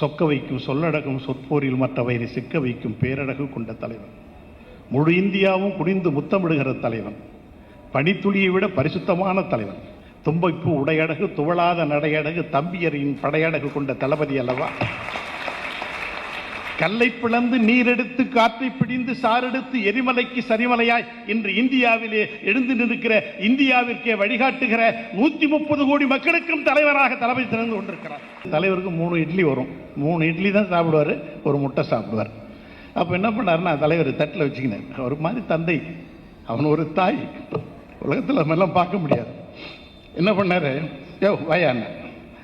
சொக்க வைக்கும் சொல்லடகும் சொற்போரில் மற்றவரை சிக்க வைக்கும் பேரழகு கொண்ட தலைவன். முழு இந்தியாவும் குனிந்து முத்தமிடுகிற தலைவன். பனித்துளியை விட பரிசுத்தமான தலைவன். தும்பைப்பு உடையடகு துவளாத நடையடகு தம்பியரின் படையடகு கொண்ட தளபதி அல்லவா? கல்லை பிளந்து நீரெடுத்து காற்றை பிடிந்து சாரெடுத்து எரிமலைக்கு சரிமலையாய் இன்று இந்தியாவிலே எழுந்து நிற்கிற இந்தியாவிற்கே வழிகாட்டுகிற நூத்தி முப்பது கோடி மக்களுக்கும் தலைவராக தலைமை திறந்து கொண்டிருக்கிறார். தலைவருக்கு மூணு இட்லி வரும். மூணு இட்லி தான் சாப்பிடுவார் ஒரு முட்டை சாப்பிடுவார். அப்போ என்ன பண்ணாருன்னா தலைவர் தட்டில் வச்சுக்கினேன் ஒரு மாதிரி தந்தை அவன் ஒரு தாய். உலகத்தில் நம்ம எல்லாம் பார்க்க முடியாது. என்ன பண்ணாரு? யோ வாயாண்ண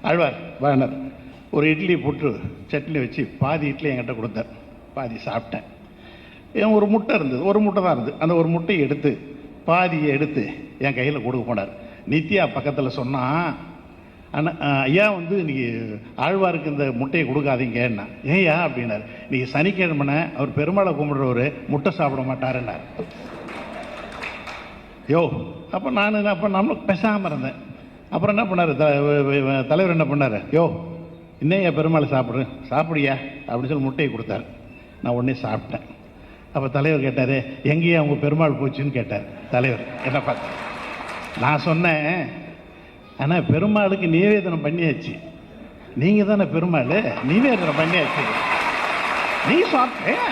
அழ்வார் வாயனர். ஒரு இட்லி போட்டு சட்னி வச்சு பாதி இட்லி என்கிட்ட கொடுத்தார். பாதி சாப்பிட்டேன். ஏன் ஒரு முட்டை இருந்தது. ஒரு முட்டை தான் இருந்தது. அந்த ஒரு முட்டையை எடுத்து பாதியை எடுத்து என் கையில் கொடுக்க போனார். நித்யா பக்கத்தில் சொன்னால் அண்ணா ஐயா வந்து இன்றைக்கி ஆழ்வாருக்கு இந்த முட்டையை கொடுக்காதீங்கன்னா ஏயா அப்படின்னார். இன்றைக்கி சனிக்கிழமை அவர் பெருமாளை கும்பிடுறவர் முட்டை சாப்பிட மாட்டாருன்னார். யோ அப்போ நான் என்ன அப்போ நம்மளும் பேசாமல் இருந்தேன். அப்புறம் என்ன பண்ணார்? தலைவர் என்ன பண்ணார்? யோ இன்னையா பெருமாள் சாப்பிட்றேன் சாப்பிடியா? அப்படின்னு சொல்லி முட்டையை கொடுத்தாரு. நான் உடனே சாப்பிட்டேன். அப்போ தலைவர் கேட்டார் எங்கேயா அவங்க பெருமாள் போச்சுன்னு? கேட்டார். தலைவர் என்ன பார்த்து நான் சொன்னேன் ஆனால் பெருமாளுக்கு நிவேதனம் பண்ணியாச்சு. நீங்கள் தானே பெருமாள்? நிவேதனம் பண்ணியாச்சு. நீ சாப்பிட்டேன்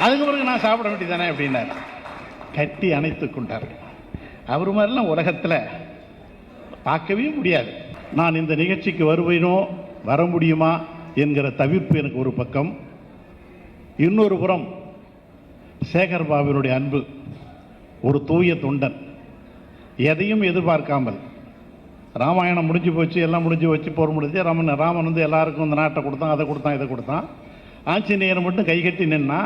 அதுக்கு பிறகு நான் சாப்பிட வேண்டியதானே அப்படின்னாரு. கட்டி அணைத்து கொண்டார் அவர் மாதிரிலாம் உலகத்தில் பார்க்கவே முடியாது. நான் இந்த நிகழ்ச்சிக்கு வருவேனோ வர முடியுமா என்கிற தவிர்ப்பு எனக்கு ஒரு பக்கம். இன்னொரு புறம் சேகர் பாபுவினுடைய அன்பு ஒரு தூய தொண்டன். எதையும் எதிர்பார்க்காமல். ராமாயணம் முடிஞ்சு போச்சு எல்லாம் முடிஞ்சு வச்சு போர் முடிஞ்சு ராமன் ராமன் வந்து எல்லாருக்கும் இந்த நாட்டை கொடுத்தான் அதை கொடுத்தான் இதை கொடுத்தான். ஆஞ்சநேயர் மட்டும் கைகட்டி நின்னா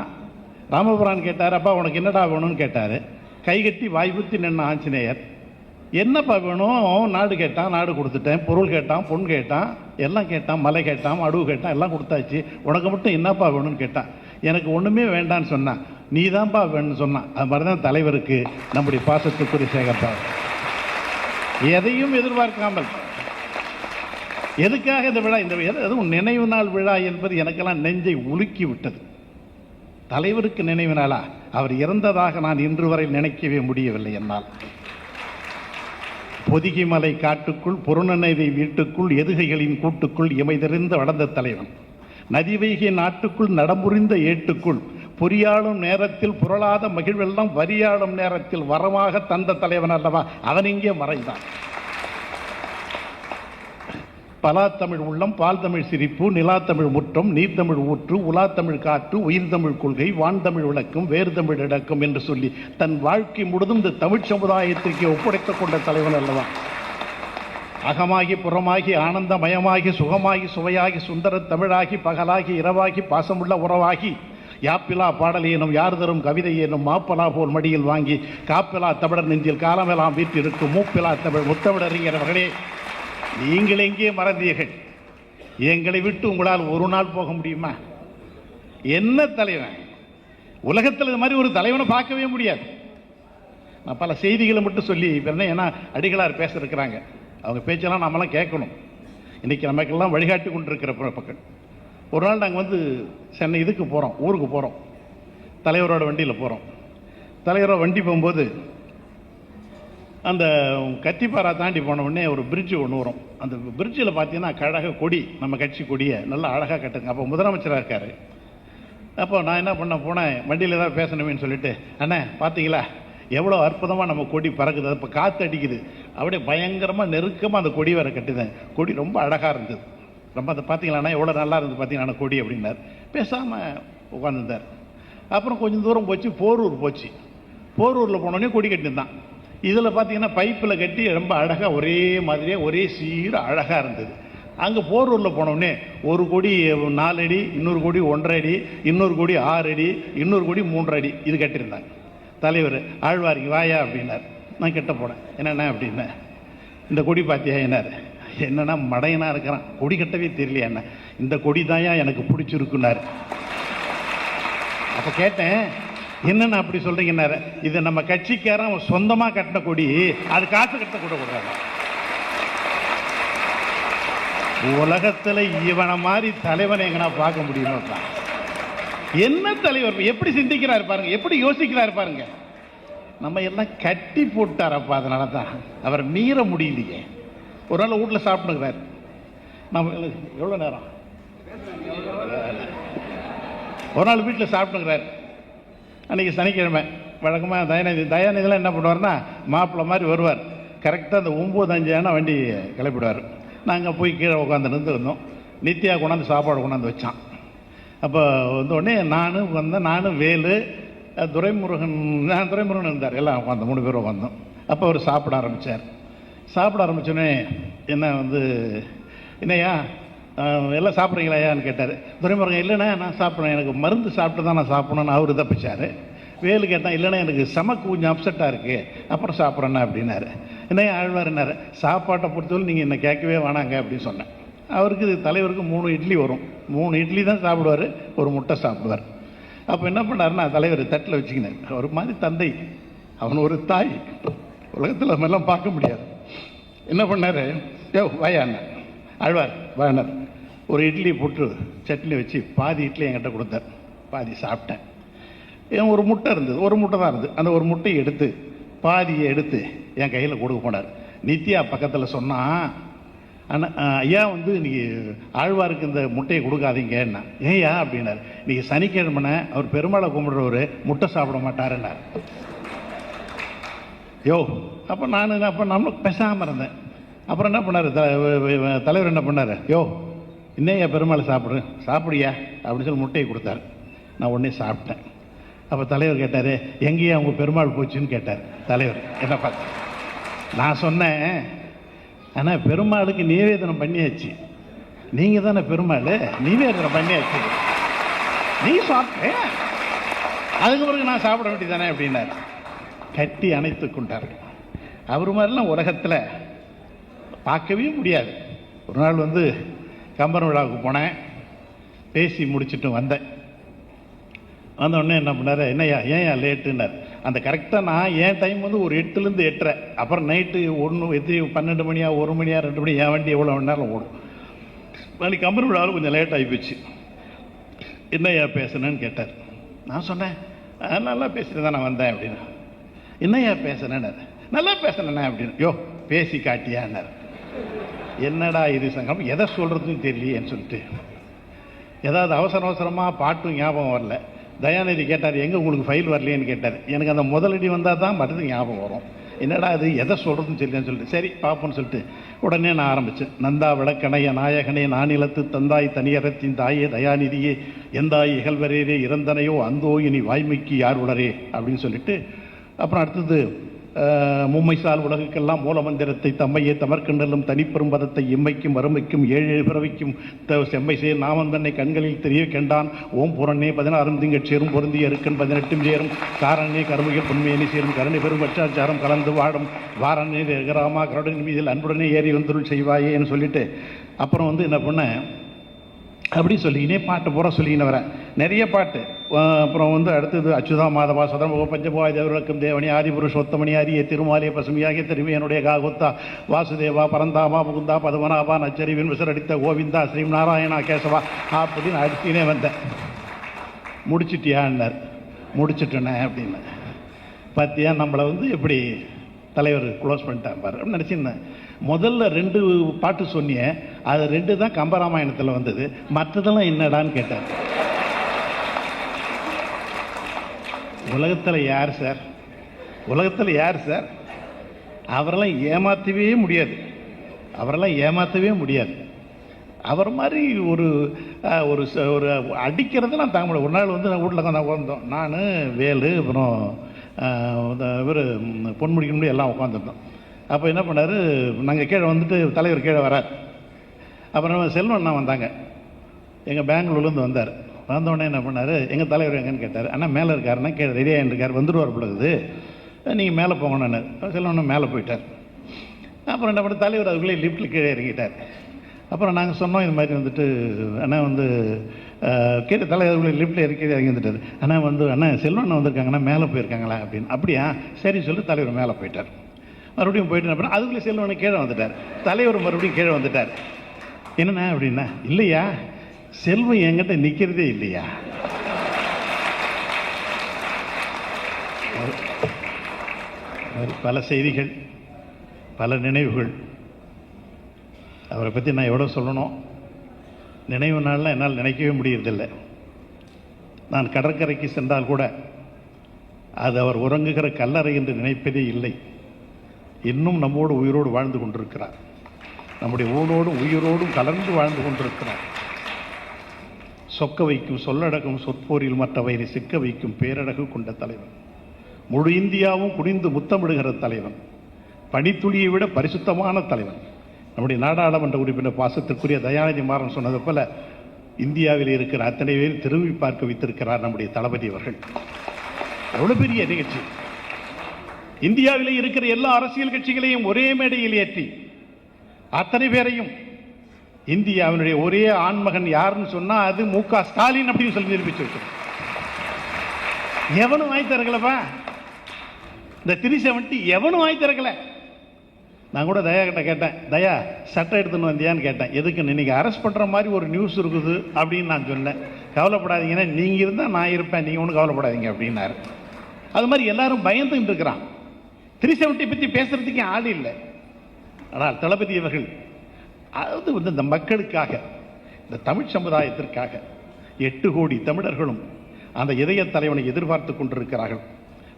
ராமபுரான் கேட்டார் அப்பா உனக்கு என்னடா வேணும்னு கேட்டார். கைகட்டி வாய்ப்புத்தி நின்ன ஆஞ்சநேயர். என்னப்பா வேணும்? நாடு கேட்டான் நாடு கொடுத்துட்டேன். பொருள் கேட்டான் பொன் கேட்டான் எல்லாம் கேட்டான் மலை கேட்டான் அடுவு கேட்டான் எல்லாம் கொடுத்தாச்சு. உனக்கு மட்டும் என்னப்பா வேணும்னு கேட்டான். எனக்கு ஒன்றுமே வேண்டான்னு சொன்னான். நீ தான்ப்பா வேணும்னு சொன்னான். அது மாதிரி தான் தலைவருக்கு நம்முடைய பாசத்துக்குரிய சேகர்ப்பா. எதையும் எதிர்பார்க்காமல். எதுக்காக இந்த விழா? இந்த அதுவும் நினைவு நாள் விழா என்பது எனக்கெல்லாம் நெஞ்சை உலுக்கி விட்டது. தலைவருக்கு நினைவு நாளா அவர் இறந்ததாக நான் இன்று வரை நினைக்கவே முடியவில்லை என்னால். பொதிகைமலை காட்டுக்குள் புறநனைவை வீட்டுக்குள் எதுகைகளின் கூட்டுக்குள் இமைதறிந்த வளர்ந்த தலைவன். நதிவைகை நாட்டுக்குள் நடமுறிந்த ஏட்டுக்குள் பொறியாளும் நேரத்தில் புரளாத மகிழ்வெல்லாம் வரியாளும் நேரத்தில் வரமாக தந்த தலைவன் அல்லவா? அவன் இங்கே மறைந்தான். பலாத்தமிழ் உள்ளம் பால் தமிழ் சிரிப்பு நிலாத்தமிழ் முற்றம் நீர்த்தமிழ் ஊற்று உலாத்தமிழ் காற்று உயிர் தமிழ் கொள்கை வான்தமிழ் விளக்கம் வேறு தமிழ் இடக்கம் என்று சொல்லி தன் வாழ்க்கை முழுதும் இந்த தமிழ் சமுதாயத்திற்கு ஒப்படைத்துக் கொண்ட தலைவன் அல்லவா? அகமாகி புறமாகி ஆனந்தமயமாகி சுகமாகி சுவையாகி சுந்தர தமிழாகி பகலாகி இரவாகி பாசமுள்ள உறவாகி யாப்பிலா பாடல் எனும் யார் தரும் கவிதை எனும் மாப்பலா போல் மடியில் வாங்கி காப்பிலா தமிழர் நெஞ்சில் காலமெல்லாம் வீட்டிருக்கும் மூப்பிலா தமிழ் முத்தமிழறிஞர்களே நீங்கள் எங்கே மறந்தீர்கள். எங்களை விட்டு உங்களால் ஒரு நாள் போக முடியுமா? என்ன தலைவன்? உலகத்தில் இது மாதிரி ஒரு தலைவனை பார்க்கவே முடியாது. நான் பல செய்திகளை மட்டும் சொல்லி இப்ப ஏன்னா அடிகளார் பேசிருக்கிறாங்க. அவங்க பேச்செல்லாம் நம்மளாம் கேட்கணும். இன்றைக்கி நமக்கெல்லாம் வழிகாட்டி கொண்டிருக்கிற இருக்கிற பக்கம் ஒரு நாள் நாங்கள் வந்து சென்னை இதுக்கு போகிறோம் ஊருக்கு போகிறோம் தலைவரோட வண்டியில் போகிறோம் தலைவரோட வண்டி போகும்போது அந்த கத்திப்பாரா தாண்டி போன உடனே ஒரு பிரிட்ஜு ஒன்று வரும். அந்த பிரிட்ஜில் பார்த்தீங்கன்னா கழக கொடி நம்ம கட்சி கொடியை நல்லா அழகாக கட்டுங்க. அப்போ முதலமைச்சராக இருக்கார். அப்போ நான் என்ன பண்ண போனேன். வண்டியில் தான் பேசணுமேனு சொல்லிட்டு அண்ணே பார்த்தீங்களா எவ்வளோ அற்புதமாக நம்ம கொடி பறக்குது. அது இப்போ காற்று அடிக்குது. அப்படியே பயங்கரமாக நெருக்கமாக அந்த கொடி வர கட்டுதேன். கொடி ரொம்ப அழகாக இருந்தது. ரொம்ப அதை பார்த்தீங்களாண்ணா எவ்வளோ நல்லா இருந்தது பார்த்தீங்கன்னா கொடி அப்படின்னார். பேசாமல் உட்காந்துருந்தார் அப்புறம் கொஞ்சம் தூரம் போச்சு போரூர் போச்சு. போரூரில் போனோடனே கொடி கட்டியிருந்தான். இதில் பார்த்தீங்கன்னா பைப்பில் கட்டி ரொம்ப அழகாக ஒரே மாதிரியே ஒரே சீர அழகாக இருந்தது. அங்கே போரூரில் போனோடனே ஒரு கொடி நாலு அடி இன்னொரு கொடி ஒன்றரை அடி இன்னொரு கொடி ஆறு அடி இன்னொரு கொடி மூன்றரை அடி இது கட்டியிருந்தாங்க. தலைவர் ஆழ்வாரிக்கு வாயா அப்படின்னார். நான் கிட்ட போனேன். என்னென்ன அப்படின்னேன் இந்த கொடி பார்த்தியா என்னார்? என்னன்னா மடையனாக இருக்கிறான். கொடி கட்டவே தெரியலையா என்ன இந்த கொடி தான் எனக்கு பிடிச்சிருக்குன்னாரு. அப்போ கேட்டேன் என்னென்ன அப்படி சொல்றீங்கன்னாரு? இது நம்ம கட்சிக்காரன் அவன் சொந்தமாக கட்டின கொடி அது காசு கட்ட கூட கூடாது. உலகத்துல இவனை மாதிரி தலைவனை எங்கனா பார்க்க முடியுமா? என்ன தலைவர்? எப்படி சிந்திக்கிறாரு பாருங்க எப்படி யோசிக்கிறாரு பாருங்க. நம்ம எல்லாம் கட்டி போட்டாரப்பா அதனால தான் அவர் மீற முடியலையே. ஒரு நாள் வீட்டில் சாப்பிட்டுக்கிறாரு. நம்ம எவ்வளோ நேரம்? ஒரு நாள் வீட்டில் சாப்பிட்டுக்கிறாரு. அன்றைக்கி சனிக்கிழமை. வழக்கமாக தயாநிதி தயாநிதிலாம் என்ன பண்ணுவார்னா மாப்பிள்ளை மாதிரி வருவார். கரெக்டாக அந்த ஒம்பது அஞ்சு ஆனால் வண்டி கிளப்பிடுவார். நாங்கள் போய் கீழே உட்காந்துருந்து இருந்தோம் நித்யா கொண்டாந்து சாப்பாடு கொண்டாந்து வச்சான். அப்போ வந்த உடனே நானும் வந்தேன். நானும் வேலு துரைமுருகன் நான் துரைமுருகன் இருந்தார். எல்லாம் உட்காந்து மூணு பேரும் உட்காந்தோம் அப்போ அவர் சாப்பிட ஆரம்பித்தார் சாப்பிட ஆரம்பித்தோடனே என்ன வந்து என்னையா எல்லாம் சாப்பிட்றீங்களாயான்னு கேட்டார். துரைமுருகன் இல்லைண்ணா நான் சாப்பிட்றேன். எனக்கு மருந்து சாப்பிட்டு தான் நான் சாப்பிடணும்னு அவர் தப்பிச்சார் வேலு கேட்டால் இல்லைண்ணா எனக்கு செமக்கு கொஞ்சம் அப்செட்டாக இருக்குது அப்புறம் சாப்பிட்றேண்ணா அப்படின்னாரு. ஆழ்வார் என்னார் சாப்பாட்டை பொறுத்தவரை நீங்கள் என்ன கேட்கவே வேணாங்க அப்படின்னு சொன்னேன். அவருக்கு தலைவருக்கு மூணு இட்லி வரும். மூணு இட்லி தான் சாப்பிடுவார் ஒரு முட்டை சாப்பிடுவார். அப்போ என்ன பண்ணாருன்னா தலைவர் தட்டில் வச்சுக்கினேன் ஒரு மாதிரி தந்தை அவன் ஒரு தாய். உலகத்தில் நம்ம எல்லாம் பார்க்க முடியாது. என்ன பண்ணார்? யோ வாயாண்ண ஆழ்வார் வேணர் ஒரு இட்லி போட்டு சட்னி வச்சு பாதி இட்லி என்கிட்ட கொடுத்தார். பாதி சாப்பிட்டேன். ஏன் ஒரு முட்டை இருந்தது. ஒரு முட்டை தான் இருந்தது. அந்த ஒரு முட்டையை எடுத்து பாதியை எடுத்து என் கையில் கொடுக்க போனார். நித்யா பக்கத்தில் சொன்னா அண்ணா ஐயா வந்து இன்றைக்கி ஆழ்வாருக்கு இந்த முட்டையை கொடுக்காதீங்கன்னா ஏயா அப்படின்னார். இன்றைக்கி சனிக்கிழமை அவர் பெருமாளை கும்பிடுறவர் முட்டை சாப்பிட மாட்டாருன்னார். யோ அப்போ நான் என்ன அப்போ நம்மளுக்கு பேசாமல் இருந்தேன். அப்புறம் என்ன பண்ணார்? தலைவர் என்ன பண்ணார்? யோ இன்னையா பெருமாள் சாப்பிடு. சாப்பிடுயா அப்படின்னு சொல்லி முட்டையை கொடுத்தாரு. நான் உடனே சாப்பிட்டேன். அப்போ தலைவர் கேட்டார் எங்கேயே அவங்க பெருமாள் போச்சுன்னு? கேட்டார். தலைவர் என்ன பார்த்து? நான் சொன்னேன் ஆனால் பெருமாளுக்கு நிவேதனம் பண்ணியாச்சு. நீங்கள் தானே பெருமாள்? நிவேதனம் பண்ணியாச்சு. நீ சாப்பிட்டேன் அதுக்கு பிறகு நான் சாப்பிட வேண்டியதானே அப்படின்னாரு. கட்டி அணைத்து கொண்டார் அவர் மாதிரிலாம் உலகத்தில் பார்க்கவே முடியாது. ஒரு நாள் வந்து கம்பன் விழாவுக்கு போனேன். பேசி முடிச்சுட்டு வந்தேன். வந்த உடனே என்ன பண்ணார்? என்னய்யா ஏன்யா லேட்டுன்னார். அந்த கரெக்டாக நான் என் டைம் வந்து ஒரு எட்டுலேருந்து எட்டரை. அப்புறம் நைட்டு ஒன்று எத்தனை பன்னெண்டு மணியா ஒரு மணியா ரெண்டு மணி என் வண்டி எவ்வளோ மணி நேரம் ஓடும். நாளைக்கு கம்பன் விழாவில் கொஞ்சம் லேட் ஆகிப்போச்சு போச்சு. என்னய்யா பேசுனேன்னு கேட்டார். நான் சொன்னேன் "ஆ, நல்லா பேசிட்டு தான் நான் வந்தேன் அப்படின்னு. என்னய்யா பேசுனேன்னு நல்லா பேசுனேண்ணே அப்படின்னு யோ பேசி காட்டியான்னார். என்னடா இது சங்கம்? எதை சொல்கிறதுன்னு தெரியலையேன்னு சொல்லிட்டு. ஏதாவது அவசர அவசரமாக பாட்டும் ஞாபகம் வரல. தயாநிதி கேட்டார் எங்கே உங்களுக்கு ஃபைல் வரலையேன்னு? கேட்டார். எனக்கு அந்த முதலடி வந்தால் தான் மருந்து ஞாபகம் வரும். என்னடா அது எதை சொல்கிறதுன்னு சொல்லின்னு சொல்லிட்டு. சரி பார்ப்போம்னு சொல்லிட்டு. உடனே நான் ஆரம்பித்தேன் நந்தா விளக்கணைய நாயகனே நானிலத்து தந்தாய் தனியரத்தின் தாயே தயாநிதியே எந்தாய் இகழ்வரேரே இறந்தனையோ அந்தோ இனி வாய்மைக்கு யார் உளரே? அப்படின்னு சொல்லிட்டு. அப்புறம் அடுத்தது அஹ், மும்மைசால் உலகுக்கெல்லாம் மூலமந்திரத்தை தம்மையே தமர்கண்டலும் தனிப்பெரும் பதத்தை இம்மைக்கும் வறுமைக்கும் ஏழு பிறவிக்கும் த- செம்மை செய்ய நாமம் தன்னை கண்களில் தெரிய கண்டான். ஓம் புறனே பதினாறும் திங்கட்சேரும் பொருந்திய இருக்கன் பதினெட்டும் சேரும். காரணே கருமைய பொன்மையனி சேரும் கருணை பெரும் பட்சாச்சாரம் கலந்து வாடும். வாரணே கராமா கருடன் மீதில் அன்புடனே ஏறி வந்துருள் செய்வாயேன்னு சொல்லிட்டு அப்புறம் வந்து என்ன பண்ணேன் அப்படி சொல்லிக்கினே பாட்டு பூரா சொல்லிக்கின்னு வரேன் நிறைய பாட்டு. அப்புறம் வந்து அடுத்தது அச்சுதா மாதவா சதமுக பஞ்சபாய தேவர்களுக்கும் தேவனி ஆதிபுருஷோத்தமணி அரிய திருமாலிய பசுமையாகிய திருமையனுடைய காகுத்தா வாசுதேவா பரந்தாமா முகுந்தா பதுமனாபா நச்சரிவின் விசரடித்த கோவிந்தா ஸ்ரீ நாராயணா கேசவா அப்படின்னு அடிச்சுனே வந்தேன் முடிச்சிட்டியான்னார் முடிச்சிட்டேனே அப்படின்னு பார்த்தியா நம்மளை வந்து எப்படி தலைவர் க்ளோஸ் பண்ணிட்டான் பாரு அப்படின்னு நினச்சிருந்தேன் முதல்ல ரெண்டு பாட்டு சொன்னியே அது ரெண்டு தான் கம்பராமாயணத்தில் வந்தது மற்றதெல்லாம் என்னடான்னு கேட்டார் உலகத்தில் யார் சார்? உலகத்தில் யார் சார்? அவரெல்லாம் ஏமாற்றவே முடியாது. அவரெல்லாம் ஏமாற்றவே முடியாது. அவர் மாதிரி ஒரு ஒரு ஒரு ச- ஒரு அடிக்கிறதெல்லாம் தாங்க முடியாது. ஒரு நாள் வந்து நான் வீட்டில் தான் உட்காந்தோம் நான் வேலு அப்புறம் இவர் பொன்முடிக்க முடியும் எல்லாம் உட்காந்துருந்தோம் அப்போ என்ன பண்ணார்? நாங்கள் கீழே வந்துட்டு தலைவர் கீழே வரார். அப்புறம் செல்வன் அண்ணா வந்தாங்க. எங்கள் பெங்களூர்லேருந்து வந்தார். வந்தோடனே என்ன பண்ணார்? எங்கள் தலைவர் எங்கன்னு கேட்டார். அண்ணா மேலே இருக்காருன்னா கீழே ரெடியாக இருக்கார் வந்துடுவார் பொழுது நீங்கள் மேலே போங்கன்னு செல்வண்ணா மேலே போயிட்டார். அப்புறம் என்ன பண்ண தலைவர் அதுக்குள்ளே லிஃப்ட்டில் கீழே இறங்கிட்டார். அப்புறம் நாங்கள் சொன்னோம் இது மாதிரி வந்துட்டு அண்ணா வந்து அஹ், கீழே தலைவர் லிஃப்ட்டில் இறக்கி இறங்கி வந்துட்டார். அண்ணா வந்து அண்ணா செல்வண்ணா வந்திருக்காங்கண்ணா மேலே போயிருக்காங்களா? அப்படின்னு. அப்படியா சரி சொல்லி தலைவர் மேலே போயிட்டார். மறுபடியும் போயிட்டு என்ன பண்ண அதுக்குள்ளே செல்வண்ணா கீழே வந்துட்டார். தலைவர் மறுபடியும் கீழே வந்துட்டார். என்னண்ணா அப்படின்னா இல்லையா செல்வம் என்கிட்ட நிற்கிறதே இல்லையா? பல செய்திகள் பல நினைவுகள். அவரை பற்றி நான் எவ்வளோ சொல்லணும்? நினைவு நாளில் என்னால் நினைக்கவே முடியறதில்லை. நான் கடற்கரைக்கு சென்றால் கூட அது அவர் உறங்குகிற கல்லறை என்று நினைப்பதே இல்லை. இன்னும் நம்மோடு உயிரோடு வாழ்ந்து கொண்டிருக்கிறார். நம்முடைய ஊரோடும் உயிரோடும் கலந்து வாழ்ந்து கொண்டிருக்கிறார். சொக்க வைக்கும் சொல்லடகும் சொற்போரில் மற்றவரை சிக்க வைக்கும் பேரழகு கொண்ட தலைவன். முழு இந்தியாவும் குனிந்து முத்தமிடுகிற தலைவன். பனித்துளியை விட பரிசுத்தமான தலைவன். நம்முடைய நாடாளுமன்ற உறுப்பினர் பாசத்திற்குரிய தயாநிதி மாறன் சொன்னது போல இந்தியாவில் இருக்கிற அத்தனை பேர் திரும்பி பார்க்க வைத்திருக்கிறார் நம்முடைய தளபதி அவர்கள். எவ்வளவு பெரிய நிகழ்ச்சி. இந்தியாவிலே இருக்கிற எல்லா அரசியல் கட்சிகளையும் ஒரே மேடையில் ஏற்றி அத்தனை பேரையும் இந்தியாவினுடைய ஒரே ஆண்மகன் யாருன்னு சொன்னால் அது மு க ஸ்டாலின் அப்படின்னு சொல்லி நிரூபிச்சு வச்சிருக்கோம் எவனும் வாங்கி திறக்கலப்பா? இந்த த்ரீ செவன்ட்டி எவனும் வாங்கி திறக்கல? நான் கூட தயா கிட்ட கேட்டேன் தயா சட்டை எடுத்துன்னு வந்தியான்னு கேட்டேன். எதுக்கு இன்னைக்கு அரெஸ்ட் பண்ற மாதிரி ஒரு நியூஸ் இருக்குது அப்படின்னு நான் சொன்னேன். கவலைப்படாதீங்கன்னா நீங்கள் இருந்தால் நான் இருப்பேன் நீங்கள் ஒன்றும் கவலைப்படாதீங்க அப்படின்னாரு. அது மாதிரி எல்லாரும் பயந்துட்டு இருக்கிறான். த்ரீ செவன்ட்டி பற்றி பேசுகிறதுக்கே ஆள் இல்லை. ஆனால் தளபதி அவர்கள் அதாவது வந்து இந்த மக்களுக்காக இந்த தமிழ் சமுதாயத்திற்காக எட்டு கோடி தமிழர்களும் அந்த இதய தலைவனை எதிர்பார்த்து கொண்டிருக்கிறார்கள்.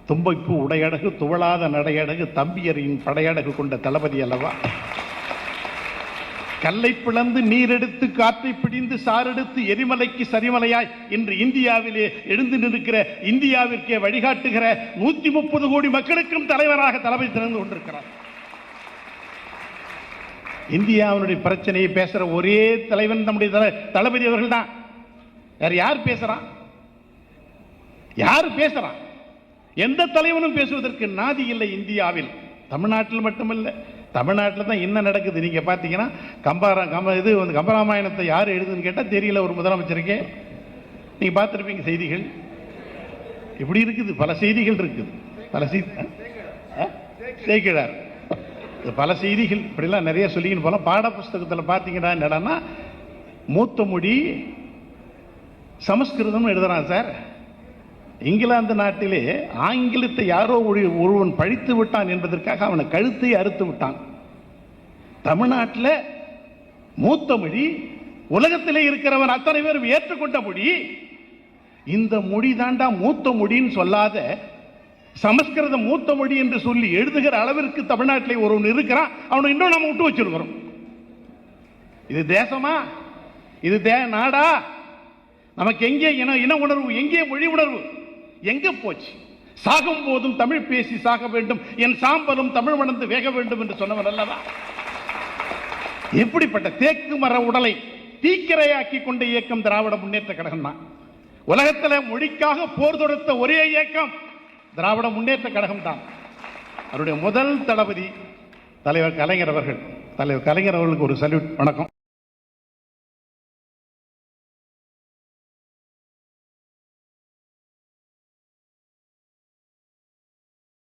தும்பைப்பு உடையடகு துவளாத நடையடகு தம்பியரின் படையடகு கொண்ட தளபதி அல்லவா? கல்லை பிளந்து நீரெடுத்து காற்றை பிடிந்து சாரெடுத்து எரிமலைக்கு சரிமலையாய் இன்று இந்தியாவிலே எழுந்து நிற்கிற இந்தியாவிற்கே வழிகாட்டுகிற நூத்தி முப்பது கோடி மக்களுக்கும் தலைவராக தளபதி திறந்து கொண்டிருக்கிறார். இந்தியாவினுடைய பிரச்சனையை பேசுற ஒரே தலைவன் நம்முடைய தளபதி அவர்கள் தான் வேற யார் பேசுறான்? யார் பேசுறான்? எந்த தலைவனும் பேசுவதற்கு நாதி இல்லை இந்தியாவில். தமிழ்நாட்டில் மட்டுமல்ல. தமிழ்நாட்டில் தான் என்ன நடக்குது? நீங்க பார்த்தீங்கன்னா கம்பாரா கம்ப இது வந்து கம்பராமாயணத்தை யார் எழுதுன்னு கேட்டால் தெரியல ஒரு முதலமைச்சருக்கே நீங்க பார்த்துருப்பீங்க செய்திகள். இப்படி இருக்குது. பல செய்திகள் இருக்குது. பல செய்தி சேக்கிழார். பல செய்திகள் இப்படிலாம் நிறைய சொல்லிக்கின்னு போகலாம் பாடப்புஸ்தகத்தில் பார்த்தீங்கன்னா என்னடான்னா மூத்த மொழி சமஸ்கிருதம்னு எழுதுறான் சார். இங்கிலாந்து நாட்டிலே ஆங்கிலத்தை யாரோ ஒரு- ஒருவன் பழித்து விட்டான் என்பதற்காக அவனை கழுத்தை அறுத்து விட்டான். தமிழ்நாட்டில் மூத்த மொழி உலகத்திலே இருக்கிறவன் அத்தனை பேரும் ஏற்றுக்கொண்ட மொழி இந்த மொழி தாண்டா மூத்த மொழின்னு சொல்லாத சமஸ்கிருதம் மூத்த மொழி என்று சொல்லி எழுதுகிற அளவிற்கு தமிழ்நாட்டிலே ஒருவன் இருக்கிறான் அவனை இன்னும் நம்ம விட்டு வச்சிருக்கிறோம். இது தேசமா? இது தே நாடா? நமக்கு எங்கே இன இன உணர்வு எங்கே மொழி உணர்வு? எங்கே போச்சு? சாகும் போதும் தமிழ் பேசி சாக வேண்டும் என் சாம்பலும் தமிழ் வளர்ந்து வேக வேண்டும் என்று சொன்னவன் அல்லவா? எப்படிப்பட்ட தேக்கு மர உடலை தீக்கிரையாக்கி கொண்ட இயக்கம் திராவிட முன்னேற்ற கழகம் தான் உலகத்தில் மொழிக்காக போர் தொடுத்த ஒரே இயக்கம் திராவிட முன்னேற்ற கழகம் தான். அவருடைய முதல் தளபதி தலைவர் கலைஞர் அவர்கள். தலைவர் கலைஞர் அவர்களுக்கு ஒரு சல்யூட் வணக்கம்.